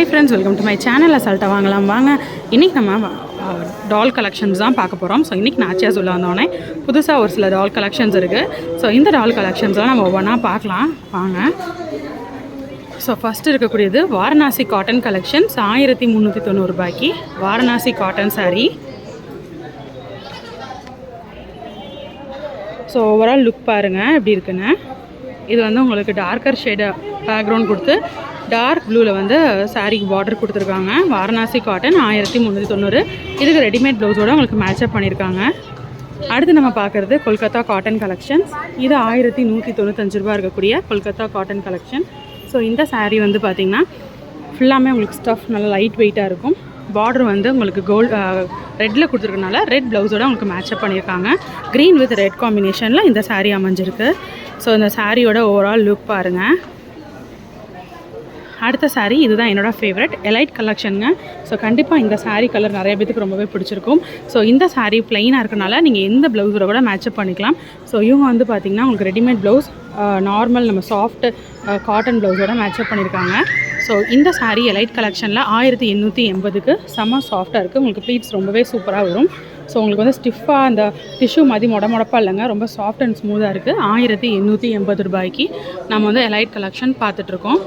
Hi friends welcome to my channel அசால்ட்டை வாங்கலாம். வாங்க இன்றைக்கி நம்ம டால் கலெக்ஷன்ஸ் தான் பார்க்க போகிறோம் ஸோ இன்றைக்கி நாச்சியா சொல்ல வந்தோடனே புதுசாக ஒரு சில டால் கலெக்ஷன்ஸ் இருக்குது ஸோ இந்த டால் கலெக்ஷன்ஸ்லாம் நம்ம ஒவ்வொன்றா பார்க்கலாம். வாங்க. ஸோ ஃபஸ்ட்டு இருக்கக்கூடியது வாரணாசி காட்டன் கலெக்ஷன்ஸ் ஆயிரத்தி முந்நூற்றி தொண்ணூறுபாய்க்கு Varanasi cotton saree so overall look பாருங்கள் எப்படி இருக்குன்னு. இது வந்து உங்களுக்கு டார்க்கர் ஷேடு பேக்ரவுண்ட் கொடுத்து டார்க் ப்ளூவில் வந்து சாரீக்கு பார்டர் கொடுத்துருக்காங்க. வாரணாசி காட்டன் ஆயிரத்தி முந்நூற்றி தொண்ணூறு. இதுக்கு ரெடிமேட் ப்ளவுஸோட உங்களுக்கு மேட்சப் பண்ணியிருக்காங்க அடுத்து நம்ம பார்க்குறது கொல்கத்தா காட்டன் கலெக்ஷன்ஸ் இது ஆயிரத்தி நூற்றி தொண்ணூத்தஞ்சு ரூபா இருக்கக்கூடிய கொல்கத்தா காட்டன் கலெக்ஷன் ஸோ இந்த saree வந்து பார்த்திங்கன்னா ஃபுல்லாமே உங்களுக்கு ஸ்டஃப் நல்லா லைட் வெயிட்டாக இருக்கும். பார்டர் வந்து உங்களுக்கு கோல்ட் ரெட்டில் கொடுத்துருக்கனால ரெட் ப்ளவுஸோட உங்களுக்கு மேட்சப் பண்ணியிருக்காங்க க்ரீன் வித் ரெட் காம்பினேஷனில் இந்த saree அமைஞ்சிருக்கு. ஸோ இந்த சாரியோட ஓவரால் லுக் பாருங்கள் அடுத்த சாரீ இதுதான் என்னோடய ஃபேவரட் எலைட் கலெக்ஷனுங்க ஸோ கண்டிப்பாக இந்த சாரீ கலர் நிறைய பேத்துக்கு ரொம்பவே பிடிச்சிருக்கும். ஸோ இந்த சாரீ ப்ளைனாக இருக்கனால நீங்கள் எந்த ப்ளவுஸோட கூட மேட்சப் பண்ணிக்கலாம். ஸோ இவங்க வந்து பார்த்திங்கன்னா உங்களுக்கு ரெடிமேட் ப்ளவுஸ் நார்மல் நம்ம சாஃப்ட் காட்டன் ப்ளவுஸோட மேட்சப் பண்ணியிருக்காங்க ஸோ இந்த சாரீ எலைட் கலெக்ஷனில் ஆயிரத்தி எண்ணூற்றி எண்பதுக்கு செம்ம சாஃப்டாக இருக்குது உங்களுக்கு ப்ளீட்ஸ் ரொம்பவே சூப்பராக வரும். ஸோ உங்களுக்கு வந்து ஸ்டிஃபாக அந்த டிஷ்யூ மாதிரி மொட மொடப்பாக இல்லைங்க. ரொம்ப சாஃப்ட் அண்ட் ஸ்மூத்தாக இருக்குது ஆயிரத்தி எண்ணூற்றி எண்பது ரூபாய்க்கு நம்ம வந்து எலைட் கலெக்ஷன் பார்த்துட்ருக்கோம்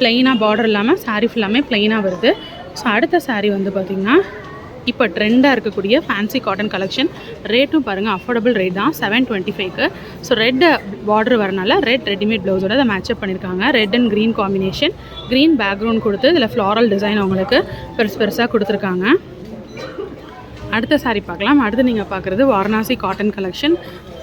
ப்ளெயினாக பார்டர் இல்லாமல் saree ஃபுல்லாமே ப்ளெயினாக வருது. ஸோ அடுத்த சாரீ வந்து பார்த்திங்கன்னா இப்போ ட்ரெண்டாக இருக்கக்கூடிய ஃபேன்சி காட்டன் கலெக்ஷன் ரேட்டும் பாருங்கள் அஃபோர்டபுள் ரேட் தான் செவன் டுவெண்ட்டி ஃபைவ்க்கு ஸோ ரெட் பார்டர் வரனால ரெட் ரெடிமேட் ப்ளவுஸோட அதை மேட்சப் பண்ணியிருக்காங்க red and green combination green background கொடுத்து இதில் ஃப்ளாரல் டிசைன் அவங்களுக்கு பெருசு பெருசாக கொடுத்துருக்காங்க. அடுத்த சாரீ பார்க்கலாம். அடுத்து நீங்கள் பார்க்குறது வாரணாசி காட்டன் கலெக்ஷன்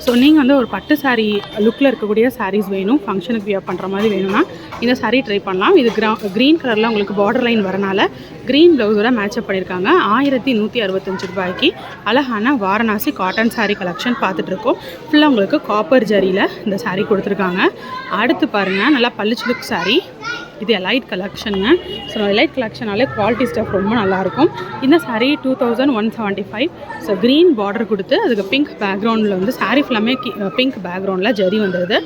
ஸோ நீங்கள் வந்து ஒரு பட்டு saree லுக்கில் இருக்கக்கூடிய சாரீஸ் வேணும். ஃபங்க்ஷனுக்கு வியர் பண்ணுற மாதிரி வேணும்னா இந்த சாரீ ட்ரை பண்ணலாம். இது கிரா க்ரீன் கலரில் உங்களுக்கு பார்டர் லைன் வரனால க்ரீன் ப்ளவுஸோட மேட்சப் பண்ணியிருக்காங்க ஆயிரத்தி நூற்றி அறுபத்தஞ்சு ரூபாய்க்கு அழகான வாரணாசி காட்டன் சாரீ கலெக்ஷன் பார்த்துட்ருக்கோம். ஃபுல்லாக உங்களுக்கு காப்பர் ஜரியில் இந்த சாரீ கொடுத்துருக்காங்க. அடுத்து பாருங்கள் நல்லா பளிச்சு லுக் சாரீ இது எலைட் கலெக்ஷனுங்க ஸோ எலைட் கலெக்ஷனாலே குவாலிட்டி ஸ்டஃப் ரொம்ப நல்லாயிருக்கும் இந்த saree two thousand one seventy five so green border கொடுத்து அதுக்கு பிங்க் பேக்ரவுண்டில் வந்து சாரீ ஃபுல்லாமே பிங்க் பேக்ரவுண்டில் ஜரி வந்துடுது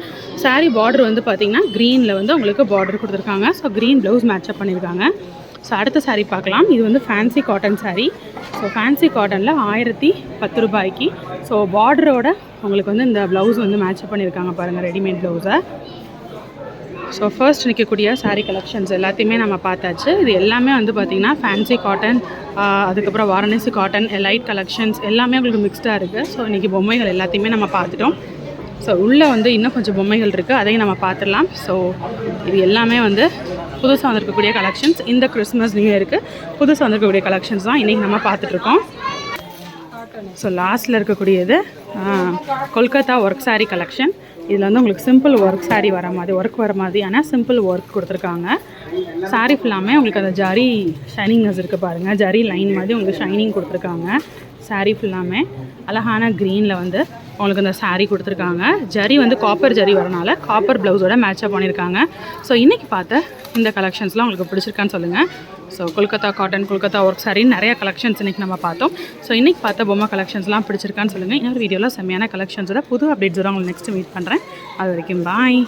சாரீ பார்டர் வந்து பார்த்திங்கன்னா க்ரீனில் வந்து உங்களுக்கு பார்டர் கொடுத்துருக்காங்க. So green blouse match up பண்ணியிருக்காங்க ஸோ அடுத்த சாரீ பார்க்கலாம் இது வந்து fancy cotton saree so fancy காட்டனில் ஆயிரத்தி பத்து ரூபாய்க்கு. ஸோ பார்டரோட உங்களுக்கு வந்து இந்த ப்ளவுஸ் வந்து மேட்சப் பண்ணியிருக்காங்க பாருங்கள் ரெடிமேட் ப்ளவுஸை ஸோ ஃபர்ஸ்ட் நிற்கக்கூடிய சாரீ கலெக்ஷன்ஸ் எல்லாத்தையுமே நம்ம பார்த்தாச்சு. இது எல்லாமே வந்து பார்த்திங்கன்னா ஃபேன்சி காட்டன் அதுக்கப்புறம் வாரணாசி காட்டன் லைட் கலெக்ஷன்ஸ் எல்லாமே உங்களுக்கு மிக்ஸ்டாக இருக்குது ஸோ இன்றைக்கி பொம்மைகள் எல்லாத்தையுமே நம்ம பார்த்துட்டோம். ஸோ உள்ளே வந்து இன்னும் கொஞ்சம் பொம்மைகள் இருக்குது அதையும் நம்ம பார்த்துடலாம். ஸோ இது எல்லாமே வந்து புதுசாக வந்திருக்கக்கூடிய கலெக்ஷன்ஸ் இந்த கிறிஸ்மஸ் நியூ இயருக்கு புதுசாக வந்திருக்கக்கூடிய கலெக்ஷன்ஸ் தான் இன்றைக்கி நம்ம பார்த்துட்ருக்கோம். ஸோ லாஸ்ட்டில் இருக்கக்கூடியது கொல்கத்தா ஒர்க் saree கலெக்ஷன் இதில் வந்து உங்களுக்கு சிம்பிள் ஒர்க் சாரீ வர மாதிரி ஒர்க் வர மாதிரி ஆனால் சிம்பிள் ஒர்க் கொடுத்துருக்காங்க. சாரீ ஃபுல்லாமே உங்களுக்கு அந்த ஜரி ஷைனிங்னஸ் இருக்குது பாருங்கள் ஜரி லைன் மாதிரி உங்களுக்கு ஷைனிங் கொடுத்துருக்காங்க. சாரீ ஃபுல்லாமே அழகான க்ரீனில் வந்து உங்களுக்கு அந்த சாரீ கொடுத்துருக்காங்க. ஜரி வந்து காப்பர் ஜரி வரனால காப்பர் ப்ளவுஸோட மேட்சப் பண்ணியிருக்காங்க. ஸோ இன்றைக்கி பார்த்த இந்த கலெக்ஷன்ஸ்லாம் உங்களுக்கு பிடிச்சிருக்கான்னு சொல்லுங்கள் so Kolkata cotton Kolkata work சாரின்னு நிறைய கலெக்ஷன்ஸ் இன்றைக்கி நம்ம பார்த்தோம். ஸோ இன்றைக்கி பார்த்த பொம்மை கலெக்ஷன்ஸ்லாம் பிடிச்சிருக்கான்னு சொல்லுங்கள் இன்னொரு வீடியோவில் செம்மையான கலெக்ஷன்ஸோட புது அப்டேட்ஸோட உங்களுக்கு நெக்ஸ்ட் மீட் பண்ணுறேன் அது வரைக்கும் பாய்